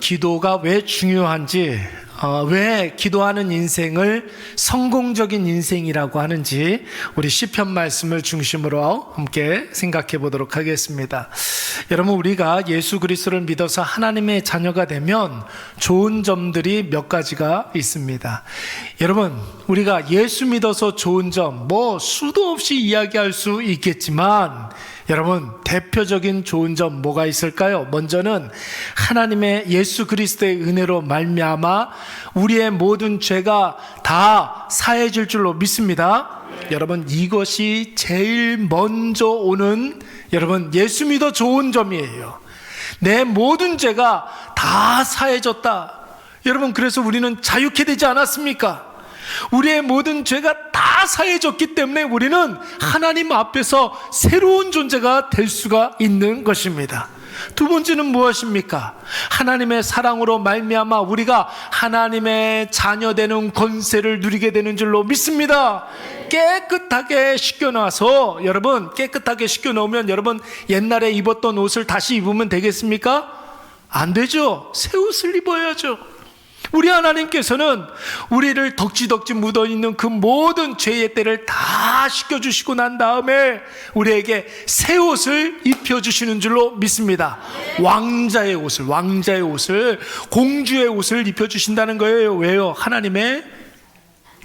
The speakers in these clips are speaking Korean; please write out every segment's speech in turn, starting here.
기도가 왜 중요한지, 어, 왜 기도하는 인생을 성공적인 인생이라고 하는지 우리 시편 말씀을 중심으로 함께 생각해 보도록 하겠습니다. 여러분 우리가 예수 그리스도를 믿어서 하나님의 자녀가 되면 좋은 점들이 몇 가지가 있습니다. 여러분 우리가 예수 믿어서 좋은 점 뭐 수도 없이 이야기할 수 있겠지만 여러분 대표적인 좋은 점 뭐가 있을까요? 먼저는 하나님의 예수 그리스도의 은혜로 말미암아 우리의 모든 죄가 다 사해질 줄로 믿습니다. 여러분 이것이 제일 먼저 오는 여러분 예수 믿어 좋은 점이에요. 내 모든 죄가 다 사해졌다. 여러분 그래서 우리는 자유케 되지 않았습니까? 우리의 모든 죄가 다 사해졌기 때문에 우리는 하나님 앞에서 새로운 존재가 될 수가 있는 것입니다. 두 번째는 무엇입니까? 하나님의 사랑으로 말미암아 우리가 하나님의 자녀 되는 권세를 누리게 되는 줄로 믿습니다. 깨끗하게 씻겨 놔서 여러분 깨끗하게 씻겨 놓으면 여러분 옛날에 입었던 옷을 다시 입으면 되겠습니까? 안 되죠. 새 옷을 입어야죠. 우리 하나님께서는 우리를 덕지덕지 묻어 있는 그 모든 죄의 때를 다 씻겨 주시고 난 다음에 우리에게 새 옷을 입혀 주시는 줄로 믿습니다. 왕자의 옷을, 왕자의 옷을, 공주의 옷을 입혀 주신다는 거예요. 왜요? 하나님의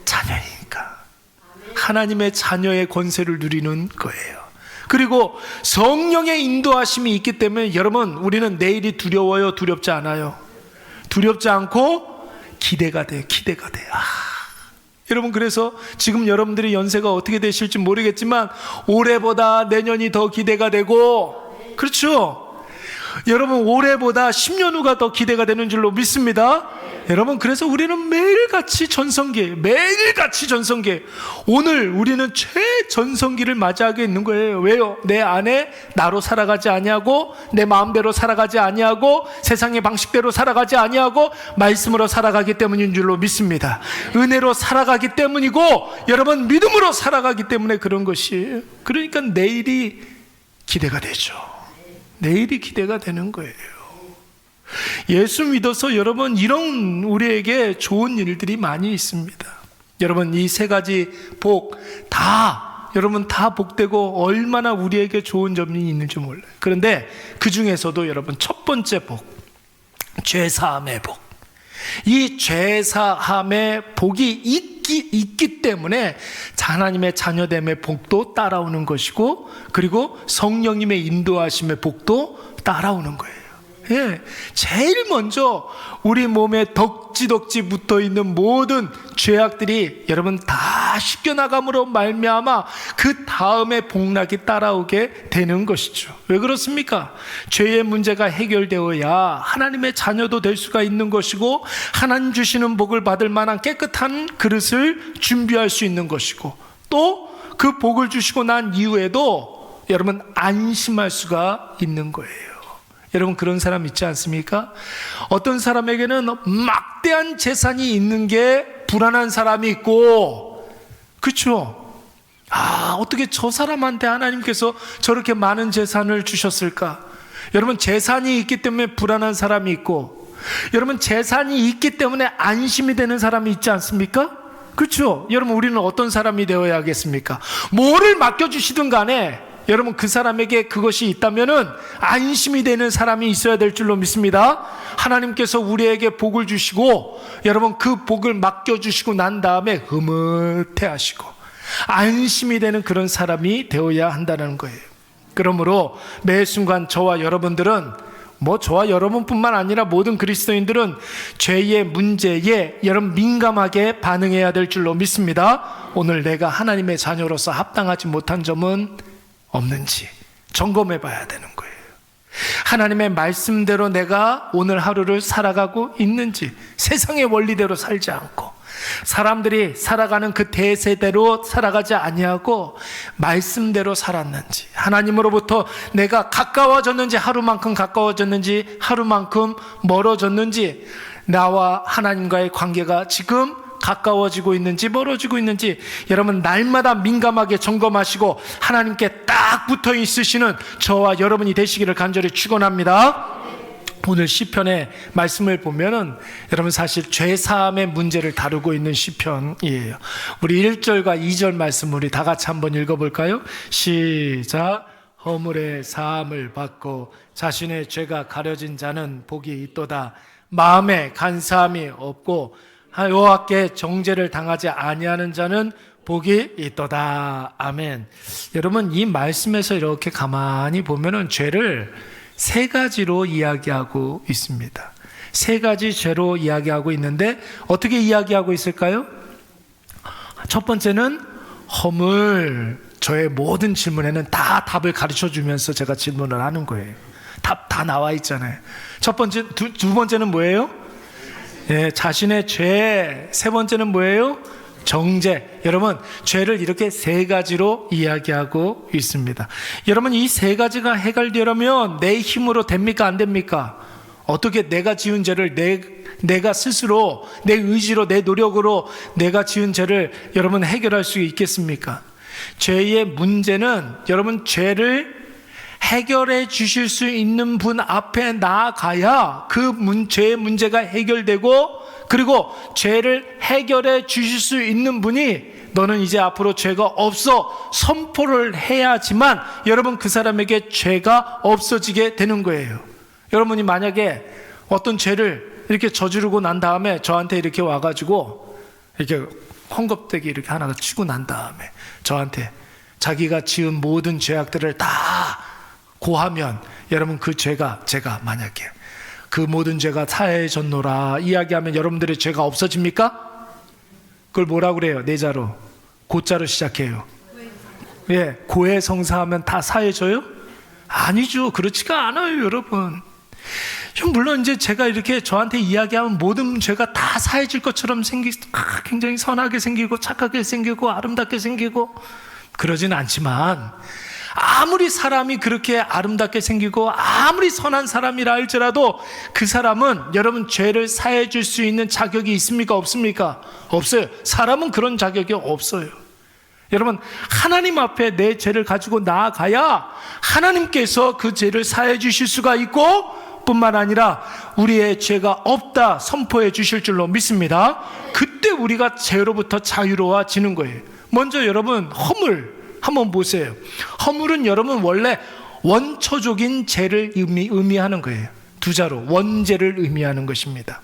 자녀니까. 하나님의 자녀의 권세를 누리는 거예요. 그리고 성령의 인도하심이 있기 때문에 여러분, 우리는 내일이 두려워요? 두렵지 않아요? 두렵지 않고 기대가 돼요. 기대가 돼요. 아, 여러분 그래서 지금 여러분들이 연세가 어떻게 되실지 모르겠지만 올해보다 내년이 더 기대가 되고 그렇죠? 여러분 올해보다 10년 후가 더 기대가 되는 줄로 믿습니다. 여러분 그래서 우리는 매일같이 전성기, 매일같이 전성기. 오늘 우리는 최전성기를 맞이하게 있는 거예요. 왜요? 내 안에 나로 살아가지 아니하고 내 마음대로 살아가지 아니하고 세상의 방식대로 살아가지 아니하고 말씀으로 살아가기 때문인 줄로 믿습니다. 은혜로 살아가기 때문이고 여러분 믿음으로 살아가기 때문에 그런 것이 그러니까 내일이 기대가 되죠. 내일이 기대가 되는 거예요. 예수 믿어서 여러분 이런 우리에게 좋은 일들이 많이 있습니다. 여러분 이 세 가지 복 다 여러분 다 복되고 얼마나 우리에게 좋은 점이 있는지 몰라요. 그런데 그 중에서도 여러분 첫 번째 복 죄사함의 복. 이 죄사함의 복이 있기, 있기 때문에 하나님의 자녀됨의 복도 따라오는 것이고 그리고 성령님의 인도하심의 복도 따라오는 거예요. 예, 제일 먼저 우리 몸에 덕지덕지 붙어 있는 모든 죄악들이 여러분 다 씻겨 나감으로 말미암아 그 다음에 복락이 따라오게 되는 것이죠. 왜 그렇습니까? 죄의 문제가 해결되어야 하나님의 자녀도 될 수가 있는 것이고 하나님 주시는 복을 받을 만한 깨끗한 그릇을 준비할 수 있는 것이고 또 그 복을 주시고 난 이후에도 여러분 안심할 수가 있는 거예요. 여러분 그런 사람 있지 않습니까? 어떤 사람에게는 막대한 재산이 있는 게 불안한 사람이 있고 그렇죠? 아, 어떻게 저 사람한테 하나님께서 저렇게 많은 재산을 주셨을까? 여러분 재산이 있기 때문에 불안한 사람이 있고 여러분 재산이 있기 때문에 안심이 되는 사람이 있지 않습니까? 그렇죠? 여러분 우리는 어떤 사람이 되어야겠습니까? 뭐를 맡겨 주시든 간에 여러분 그 사람에게 그것이 있다면은 안심이 되는 사람이 있어야 될 줄로 믿습니다. 하나님께서 우리에게 복을 주시고 여러분 그 복을 맡겨 주시고 난 다음에 흐뭇해 하시고 안심이 되는 그런 사람이 되어야 한다는 거예요. 그러므로 매 순간 저와 여러분들은 뭐 저와 여러분뿐만 아니라 모든 그리스도인들은 죄의 문제에 여러분 민감하게 반응해야 될 줄로 믿습니다. 오늘 내가 하나님의 자녀로서 합당하지 못한 점은 없는지 점검해 봐야 되는 거예요. 하나님의 말씀대로 내가 오늘 하루를 살아가고 있는지 세상의 원리대로 살지 않고 사람들이 살아가는 그 대세대로 살아가지 아니하고 말씀대로 살았는지 하나님으로부터 내가 가까워졌는지 하루만큼 가까워졌는지 하루만큼 멀어졌는지 나와 하나님과의 관계가 지금 가까워지고 있는지 멀어지고 있는지 여러분 날마다 민감하게 점검하시고 하나님께 딱 붙어 있으시는 저와 여러분이 되시기를 간절히 축원합니다. 오늘 시편의 말씀을 보면은 여러분 사실 죄 사함의 문제를 다루고 있는 시편이에요. 우리 1절과 2절 말씀 우리 다 같이 한번 읽어 볼까요? 시작. 허물의 사함을 받고 자신의 죄가 가려진 자는 복이 있도다. 마음에 간사함이 없고 여호와께 정죄를 당하지 아니하는 자는 복이 있도다. 아멘. 여러분 이 말씀에서 이렇게 가만히 보면은 죄를 세 가지로 이야기하고 있습니다. 세 가지 죄로 이야기하고 있는데 어떻게 이야기하고 있을까요? 첫 번째는 허물. 저의 모든 질문에는 다 답을 가르쳐 주면서 제가 질문을 하는 거예요. 답 다 나와 있잖아요. 첫 번째, 두, 두 번째는 뭐예요? 예, 자신의 죄. 세 번째는 뭐예요? 정죄. 여러분, 죄를 이렇게 세 가지로 이야기하고 있습니다. 여러분, 이 세 가지가 해결되려면 내 힘으로 됩니까? 안 됩니까? 어떻게 내가 지은 죄를 내, 내가 스스로, 내 의지로, 내 노력으로 내가 지은 죄를 여러분 해결할 수 있겠습니까? 죄의 문제는 여러분 죄를 해결해 주실 수 있는 분 앞에 나아가야 그 문, 죄의 문제가 해결되고 그리고 죄를 해결해 주실 수 있는 분이 너는 이제 앞으로 죄가 없어 선포를 해야지만 여러분 그 사람에게 죄가 없어지게 되는 거예요. 여러분이 만약에 어떤 죄를 이렇게 저지르고 난 다음에 저한테 이렇게 와가지고 이렇게 헝겊대기 이렇게 하나 치고 난 다음에 저한테 자기가 지은 모든 죄악들을 다 고하면 여러분 그 죄가 제가 만약에 그 모든 죄가 사해졌노라 이야기하면 여러분들의 죄가 없어집니까? 그걸 뭐라고 그래요? 내자로 고자로 시작해요. 예, 고해 성사하면 다 사해져요? 아니죠. 그렇지가 않아요, 여러분. 물론 이제 제가 이렇게 저한테 이야기하면 모든 죄가 다 사해질 것처럼 생기, 아, 굉장히 선하게 생기고 착하게 생기고 아름답게 생기고 그러진 않지만 아무리 사람이 그렇게 아름답게 생기고 아무리 선한 사람이라 할지라도 그 사람은 여러분 죄를 사해 줄 수 있는 자격이 있습니까? 없습니까? 없어요. 사람은 그런 자격이 없어요. 여러분, 하나님 앞에 내 죄를 가지고 나아가야 하나님께서 그 죄를 사해 주실 수가 있고 뿐만 아니라 우리의 죄가 없다 선포해 주실 줄로 믿습니다. 그때 우리가 죄로부터 자유로워지는 거예요. 먼저 여러분, 허물 한번 보세요. 허물은 여러분 원래 원초적인 죄를 의미, 의미하는 거예요. 두 자로 원죄를 의미하는 것입니다.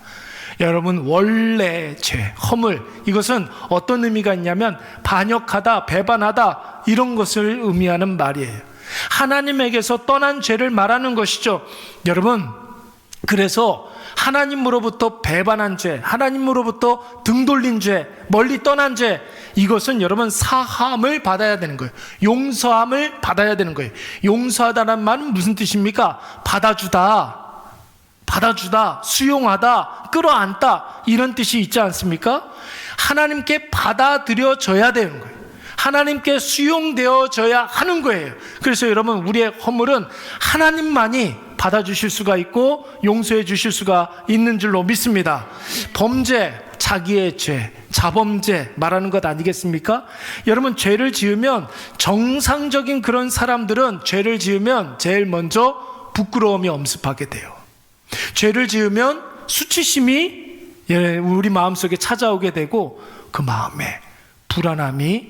여러분 원래 죄, 허물 이것은 어떤 의미가 있냐면 반역하다, 배반하다 이런 것을 의미하는 말이에요. 하나님에게서 떠난 죄를 말하는 것이죠. 여러분 그래서 하나님으로부터 배반한 죄, 하나님으로부터 등 돌린 죄, 멀리 떠난 죄, 이것은 여러분 사함을 받아야 되는 거예요. 용서함을 받아야 되는 거예요. 용서하다는 말은 무슨 뜻입니까? 받아주다. 받아주다, 수용하다, 끌어안다, 이런 뜻이 있지 않습니까? 하나님께 받아들여져야 되는 거예요. 하나님께 수용되어져야 하는 거예요. 그래서 여러분, 우리의 허물은 하나님만이 받아주실 수가 있고 용서해 주실 수가 있는 줄로 믿습니다. 범죄, 자기의 죄, 자범죄 말하는 것 아니겠습니까? 여러분, 죄를 지으면 정상적인 그런 사람들은 죄를 지으면 제일 먼저 부끄러움이 엄습하게 돼요. 죄를 지으면 수치심이 예, 우리 마음속에 찾아오게 되고 그 마음에 불안함이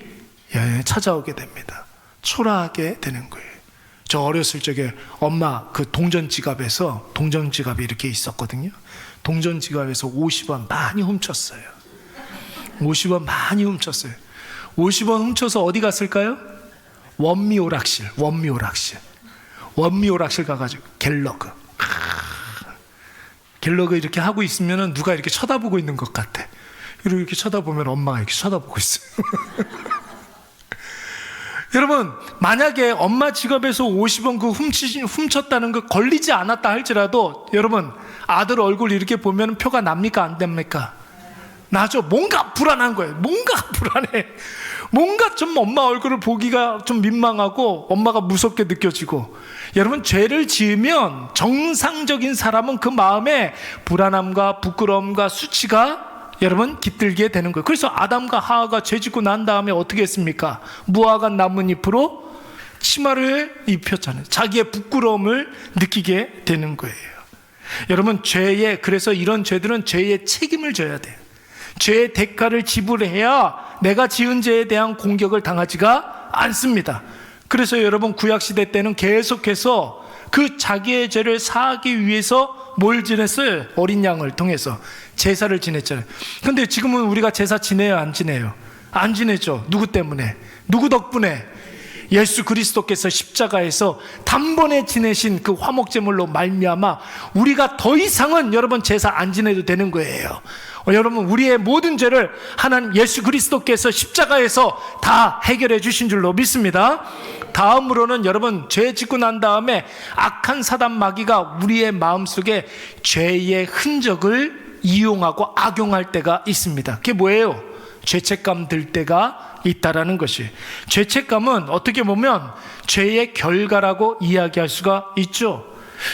예, 찾아오게 됩니다. 초라하게 되는 거예요. 저 어렸을 적에 엄마 그 동전 지갑에서 동전 지갑이 이렇게 있었거든요. 동전 지갑에서 50원 많이 훔쳤어요. 50원 많이 훔쳤어요. 50원 훔쳐서 어디 갔을까요? 원미 오락실, 원미 오락실. 원미 오락실 가가지고 갤러그. 갤러그 이렇게 하고 있으면 누가 이렇게 쳐다보고 있는 것 같아. 이렇게 쳐다보면 엄마가 이렇게 쳐다보고 있어요. 여러분, 만약에 엄마 지갑에서 50원 그 훔치, 훔쳤다는 거 걸리지 않았다 할지라도 여러분, 아들 얼굴 이렇게 보면 표가 납니까? 안 됩니까? 나죠. 뭔가 불안한 거예요. 뭔가 불안해. 뭔가 좀 엄마 얼굴을 보기가 좀 민망하고 엄마가 무섭게 느껴지고 여러분 죄를 지으면 정상적인 사람은 그 마음에 불안함과 부끄러움과 수치가 여러분 깃들게 되는 거예요. 그래서 아담과 하하가 죄 짓고 난 다음에 어떻게 했습니까? 무화과 나뭇잎으로 치마를 입혔잖아요. 자기의 부끄러움을 느끼게 되는 거예요. 여러분 죄의 그래서 이런 죄들은 죄의 책임을 져야 돼요. 죄의 대가를 지불해야 내가 지은 죄에 대한 공격을 당하지가 않습니다. 그래서 여러분 구약 시대 때는 계속해서 그 자기의 죄를 사하기 위해서 뭘 지냈어요? 어린 양을 통해서 제사를 지냈잖아요. 근데 지금은 우리가 제사 지내요, 안 지내요? 안 지내죠. 누구 때문에? 누구 덕분에? 예수 그리스도께서 십자가에서 단번에 지내신 그 화목제물로 말미암아 우리가 더 이상은 여러분 제사 안 지내도 되는 거예요. 어, 여러분 우리의 모든 죄를 하나님 예수 그리스도께서 십자가에서 다 해결해 주신 줄로 믿습니다. 다음으로는 여러분 죄 짓고 난 다음에 악한 사단 마귀가 우리의 마음속에 죄의 흔적을 이용하고 악용할 때가 있습니다. 그게 뭐예요? 죄책감 들 때가 있다라는 것이 죄책감은 어떻게 보면 죄의 결과라고 이야기할 수가 있죠.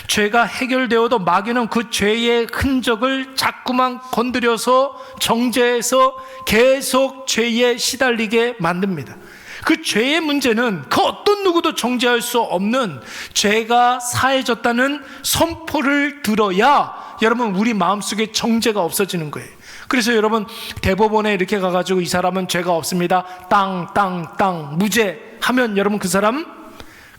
죄가 해결되어도 마귀는 그 죄의 흔적을 자꾸만 건드려서 정죄해서 계속 죄에 시달리게 만듭니다. 그 죄의 문제는 그 어떤 누구도 정죄할 수 없는 죄가 사해졌다는 선포를 들어야 여러분 우리 마음속에 정죄가 없어지는 거예요. 그래서 여러분 대법원에 이렇게 가가지고 이 사람은 죄가 없습니다. 땅, 땅, 땅, 무죄 하면 여러분 그 사람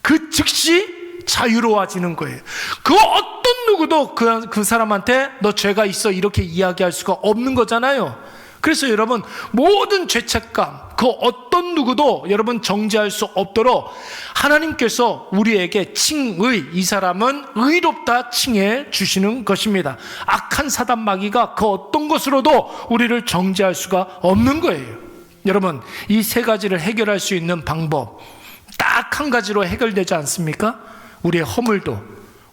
그 즉시 자유로워지는 거예요. 그 어떤 누구도 그, 그 사람한테 너 죄가 있어 이렇게 이야기할 수가 없는 거잖아요. 그래서 여러분 모든 죄책감 그 어떤 누구도 여러분 정죄할 수 없도록 하나님께서 우리에게 칭의 이 사람은 의롭다 칭해 주시는 것입니다. 악한 사단 마귀가 그 어떤 것으로도 우리를 정죄할 수가 없는 거예요. 여러분 이 세 가지를 해결할 수 있는 방법 딱 한 가지로 해결되지 않습니까? 우리의 허물도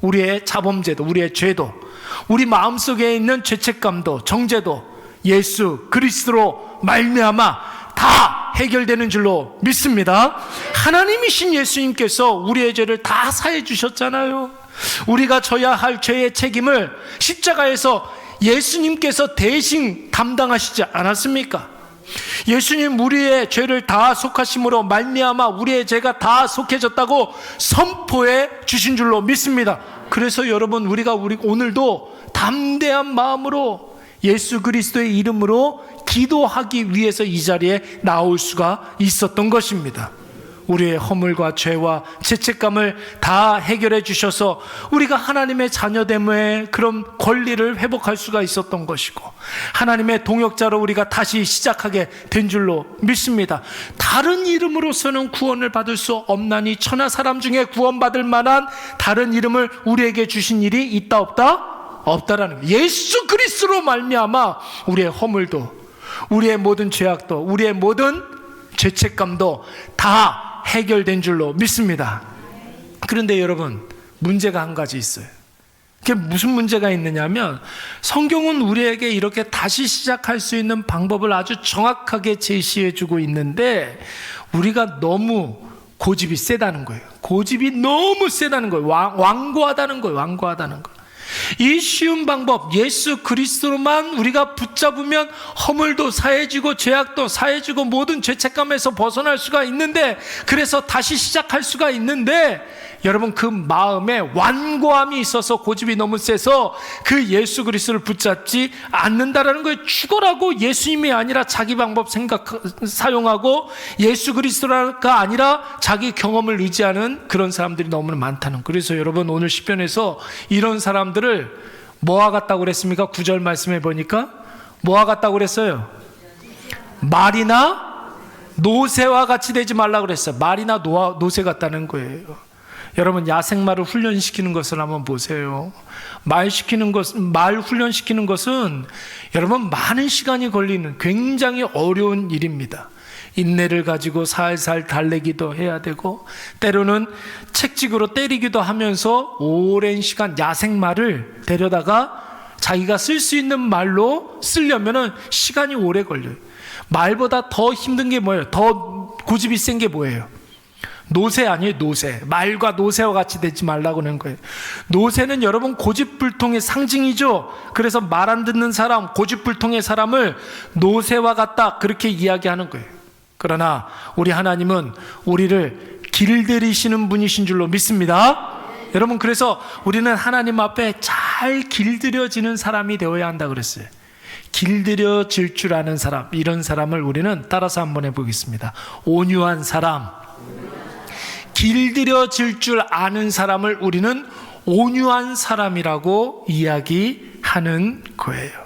우리의 자범죄도 우리의 죄도 우리 마음속에 있는 죄책감도 정죄도 예수 그리스도로 말미암아 다 해결되는 줄로 믿습니다. 하나님이신 예수님께서 우리의 죄를 다 사해 주셨잖아요. 우리가 져야 할 죄의 책임을 십자가에서 예수님께서 대신 담당하시지 않았습니까? 예수님 우리의 죄를 다 속하심으로 말미암아 우리의 죄가 다 속해졌다고 선포해 주신 줄로 믿습니다. 그래서 여러분 우리가 우리 오늘도 담대한 마음으로 예수 그리스도의 이름으로 기도하기 위해서 이 자리에 나올 수가 있었던 것입니다. 우리의 허물과 죄와 죄책감을 다 해결해 주셔서 우리가 하나님의 자녀됨의 그런 권리를 회복할 수가 있었던 것이고 하나님의 동역자로 우리가 다시 시작하게 된 줄로 믿습니다. 다른 이름으로서는 구원을 받을 수 없나니 천하 사람 중에 구원받을 만한 다른 이름을 우리에게 주신 일이 있다 없다? 없다라는 거예요. 예수 그리스도로 말미암아 우리의 허물도 우리의 모든 죄악도 우리의 모든 죄책감도 다 해결된 줄로 믿습니다. 그런데 여러분 문제가 한 가지 있어요. 그게 무슨 문제가 있느냐면 성경은 우리에게 이렇게 다시 시작할 수 있는 방법을 아주 정확하게 제시해 주고 있는데 우리가 너무 고집이 세다는 거예요. 고집이 너무 세다는 거예요. 왕, 완고하다는 거예요. 완고하다는 거. 이 쉬운 방법 예수 그리스도로만 우리가 붙잡으면 허물도 사해지고 죄악도 사해지고 모든 죄책감에서 벗어날 수가 있는데 그래서 다시 시작할 수가 있는데 여러분 그 마음에 완고함이 있어서 고집이 너무 세서 그 예수 그리스도를 붙잡지 않는다라는 거예요. 죽어라고 예수님이 아니라 자기 방법 생각 사용하고 예수 그리스도가 아니라 자기 경험을 의지하는 그런 사람들이 너무 많다는. 그래서 여러분 오늘 시편에서 이런 사람들을 뭐와 같다고 그랬습니까? 구절 말씀해 보니까 뭐와 같다고 그랬어요? 말이나 노새와 같이 되지 말라고 그랬어요. 말이나 노, 노새 같다는 거예요. 여러분 야생말을 훈련시키는 것을 한번 보세요. 말 시키는 것, 말 훈련시키는 것은 여러분 많은 시간이 걸리는 굉장히 어려운 일입니다. 인내를 가지고 살살 달래기도 해야 되고 때로는 책직으로 때리기도 하면서 오랜 시간 야생말을 데려다가 자기가 쓸 수 있는 말로 쓰려면은 시간이 오래 걸려요. 말보다 더 힘든 게 뭐예요? 더 고집이 센 게 뭐예요? 노새 아니에요, 노새. 말과 노새와 같이 되지 말라고 하는 거예요. 노새는 여러분 고집불통의 상징이죠. 그래서 말 안 듣는 사람, 고집불통의 사람을 노새와 같다. 그렇게 이야기하는 거예요. 그러나 우리 하나님은 우리를 길들이시는 분이신 줄로 믿습니다. 여러분, 그래서 우리는 하나님 앞에 잘잘 길들여지는 사람이 되어야 한다 그랬어요. 길들여질 줄 아는 사람, 이런 사람을 우리는 따라서 한번 해보겠습니다. 온유한 사람, 길들여질 줄 아는 사람을 우리는 온유한 사람이라고 이야기하는 거예요.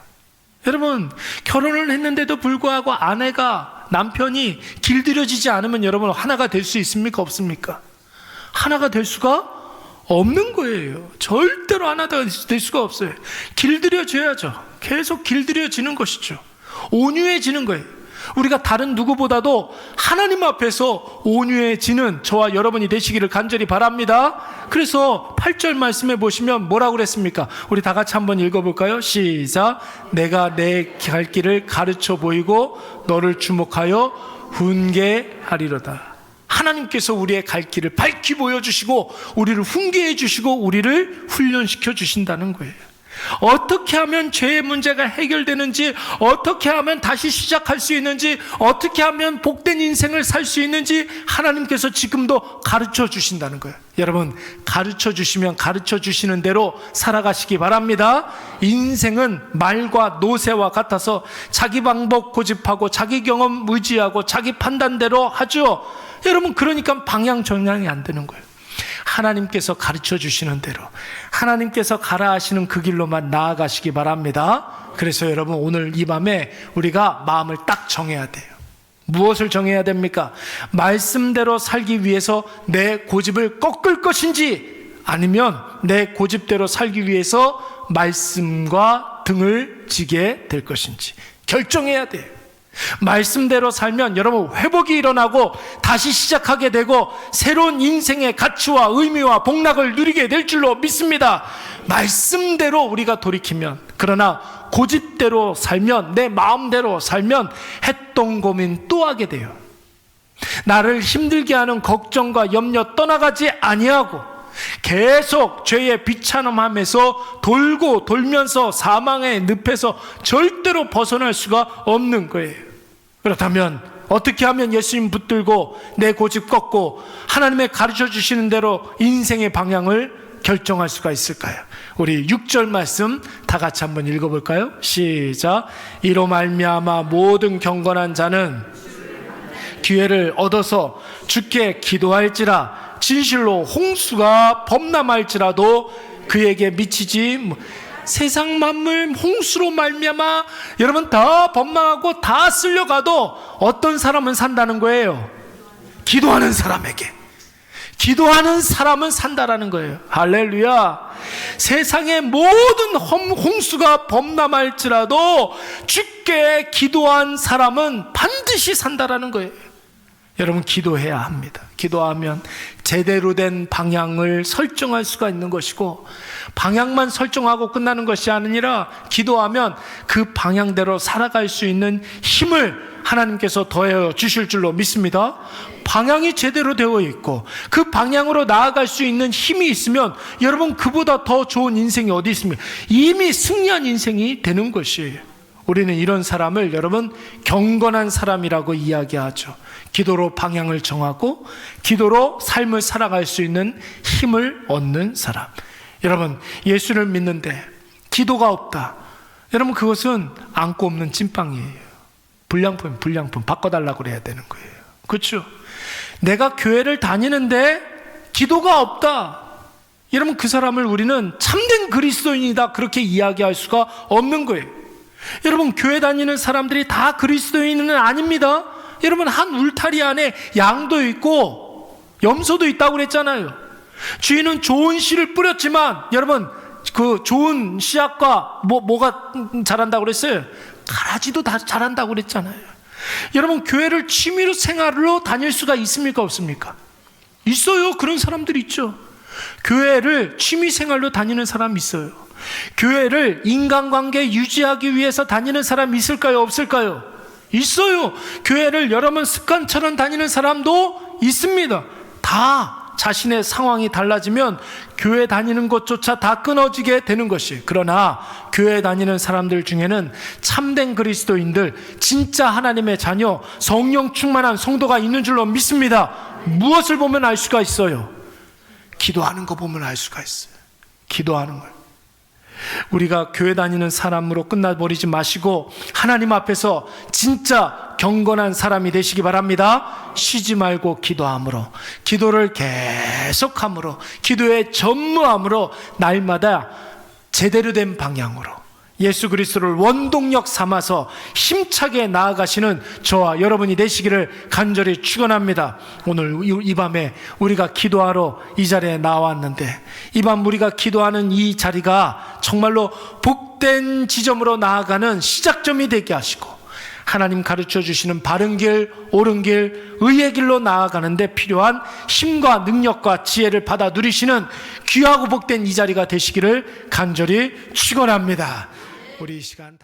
여러분, 결혼을 했는데도 불구하고 아내가 남편이 길들여지지 않으면 여러분 하나가 될 수 있습니까? 없습니까? 하나가 될 수가 없는 거예요. 절대로 하나가 될 수가 없어요. 길들여져야죠. 계속 길들여지는 것이죠. 온유해지는 거예요. 우리가 다른 누구보다도 하나님 앞에서 온유해지는 저와 여러분이 되시기를 간절히 바랍니다. 그래서 8절 말씀해 보시면 뭐라고 그랬습니까? 우리 다 같이 한번 읽어볼까요? 시작. 내가 내 갈 길을 가르쳐 보이고 너를 주목하여 훈계하리로다. 하나님께서 우리의 갈 길을 밝히 보여주시고 우리를 훈계해 주시고 우리를 훈련시켜 주신다는 거예요. 어떻게 하면 죄의 문제가 해결되는지, 어떻게 하면 다시 시작할 수 있는지, 어떻게 하면 복된 인생을 살 수 있는지 하나님께서 지금도 가르쳐 주신다는 거예요. 여러분, 가르쳐 주시면 가르쳐 주시는 대로 살아가시기 바랍니다. 인생은 말과 노새와 같아서 자기 방법 고집하고 자기 경험 의지하고 자기 판단대로 하죠. 여러분, 그러니까 방향 전향이 안 되는 거예요. 하나님께서 가르쳐 주시는 대로 하나님께서 가라 하시는 그 길로만 나아가시기 바랍니다. 그래서 여러분 오늘 이 밤에 우리가 마음을 딱 정해야 돼요. 무엇을 정해야 됩니까? 말씀대로 살기 위해서 내 고집을 꺾을 것인지 아니면 내 고집대로 살기 위해서 말씀과 등을 지게 될 것인지 결정해야 돼요. 말씀대로 살면 여러분 회복이 일어나고 다시 시작하게 되고 새로운 인생의 가치와 의미와 복락을 누리게 될 줄로 믿습니다. 말씀대로 우리가 돌이키면 그러나 고집대로 살면 내 마음대로 살면 했던 고민 또 하게 돼요. 나를 힘들게 하는 걱정과 염려 떠나가지 아니하고 계속 죄의 비참함에서 돌고 돌면서 사망의 늪에서 절대로 벗어날 수가 없는 거예요. 그렇다면 어떻게 하면 예수님 붙들고 내 고집 꺾고 하나님의 가르쳐 주시는 대로 인생의 방향을 결정할 수가 있을까요? 우리 6절 말씀 다 같이 한번 읽어 볼까요? 시작. 이로 말미암아 모든 경건한 자는 기회를 얻어서 주께 기도할지라 진실로 홍수가 범람할지라도 그에게 미치지 뭐 세상 만물 홍수로 말미암아 여러분 다 범망하고 다 쓸려가도 어떤 사람은 산다는 거예요. 기도하는 사람에게. 기도하는 사람은 산다라는 거예요. 할렐루야. 세상의 모든 홍수가 범람할지라도 주께 기도한 사람은 반드시 산다라는 거예요. 여러분 기도해야 합니다. 기도하면 제대로 된 방향을 설정할 수가 있는 것이고 방향만 설정하고 끝나는 것이 아니라 기도하면 그 방향대로 살아갈 수 있는 힘을 하나님께서 더해 주실 줄로 믿습니다. 방향이 제대로 되어 있고 그 방향으로 나아갈 수 있는 힘이 있으면 여러분 그보다 더 좋은 인생이 어디 있습니까? 이미 승리한 인생이 되는 것이에요. 우리는 이런 사람을 여러분 경건한 사람이라고 이야기하죠. 기도로 방향을 정하고 기도로 삶을 살아갈 수 있는 힘을 얻는 사람. 여러분, 예수를 믿는데 기도가 없다. 여러분, 그것은 안고 없는 찐빵이에요. 불량품, 불량품 바꿔달라고 그래야 되는 거예요. 그렇죠? 내가 교회를 다니는데 기도가 없다. 여러분, 그 사람을 우리는 참된 그리스도인이다. 그렇게 이야기할 수가 없는 거예요. 여러분, 교회 다니는 사람들이 다 그리스도인은 아닙니다. 여러분, 한 울타리 안에 양도 있고 염소도 있다고 그랬잖아요. 주인은 좋은 씨를 뿌렸지만, 여러분, 그 좋은 씨앗과 뭐, 뭐가 자란다고 그랬어요? 가라지도 다 자란다고 그랬잖아요. 여러분, 교회를 취미로 생활로 다닐 수가 있습니까? 없습니까? 있어요. 그런 사람들 있죠. 교회를 취미 생활로 다니는 사람 있어요. 교회를 인간관계 유지하기 위해서 다니는 사람 있을까요? 없을까요? 있어요. 교회를 여러분 습관처럼 다니는 사람도 있습니다. 다 자신의 상황이 달라지면 교회 다니는 것조차 다 끊어지게 되는 것이. 그러나 교회 다니는 사람들 중에는 참된 그리스도인들, 진짜 하나님의 자녀, 성령 충만한 성도가 있는 줄로 믿습니다. 무엇을 보면 알 수가 있어요? 기도하는 거 보면 알 수가 있어요. 기도하는 걸. 우리가 교회 다니는 사람으로 끝나버리지 마시고 하나님 앞에서 진짜 경건한 사람이 되시기 바랍니다. 쉬지 말고 기도함으로, 기도를 계속함으로, 기도에 전무함으로 날마다 제대로 된 방향으로 예수 그리스도를 원동력 삼아서 힘차게 나아가시는 저와 여러분이 되시기를 간절히 축원합니다. 오늘 이- 이 밤에 우리가 기도하러 이 자리에 나왔는데 이 밤 우리가 기도하는 이 자리가 정말로 복된 지점으로 나아가는 시작점이 되게 하시고 하나님 가르쳐 주시는 바른 길, 옳은 길, 의의 길로 나아가는데 필요한 힘과 능력과 지혜를 받아 누리시는 귀하고 복된 이 자리가 되시기를 간절히 축원합니다. 우리 이 시간